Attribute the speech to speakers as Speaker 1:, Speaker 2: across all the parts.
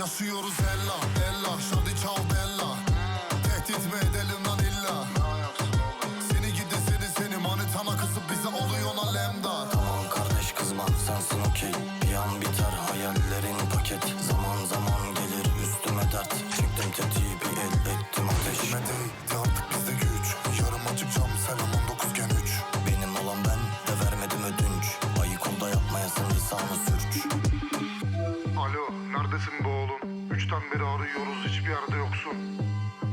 Speaker 1: Yaşıyoruz hella, hella, şadi çal bella. Tehdit mi edelim lan illa? Seni gide seni seni manitana kızı bize oluyor lan lemdar
Speaker 2: Tamam kardeş kızma sensin okey. Bir an biter hayallerin paket. Lisanı sürç
Speaker 3: Alo, neredesin be oğlum? Üçten beri arıyoruz, hiçbir yerde yoksun.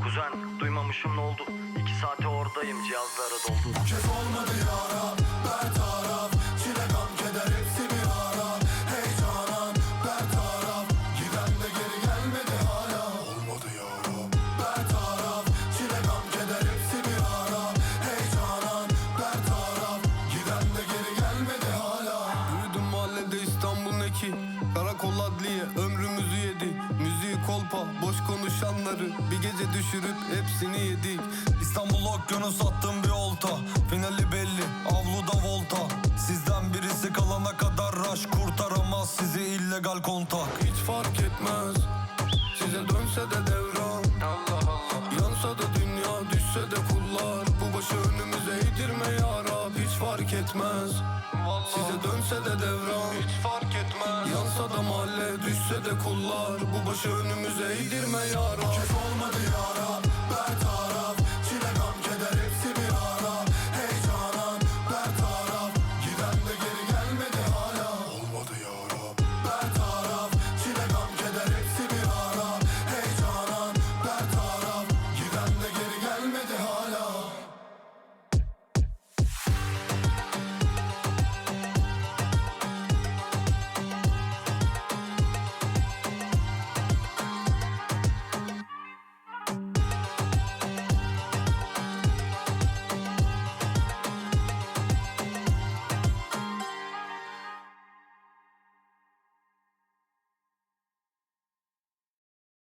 Speaker 2: Kuzen duymamışım ne oldu İki saate oradayım cihazları doldu
Speaker 1: kez olmadı yara Bertaraf
Speaker 4: konuşanları Bir gece düşürüp hepsini yedik. İstanbul okyanus attım bir olta Finali belli avluda volta. Sizden birisi kalana kadar raş Kurtaramaz sizi illegal kontak. Hiç fark etmez Size dönse de devran. Allah Allah. Yansa da dünya düşse de kullar. Bu başı önümüze eğdirme ya Rab Hiç fark etmez. Size dönse de devran. Hiç fark etmez. Yansa da mahalle düşse de kullar Bu başı önümüze eğdirme ya Rab
Speaker 1: kez olmadı yara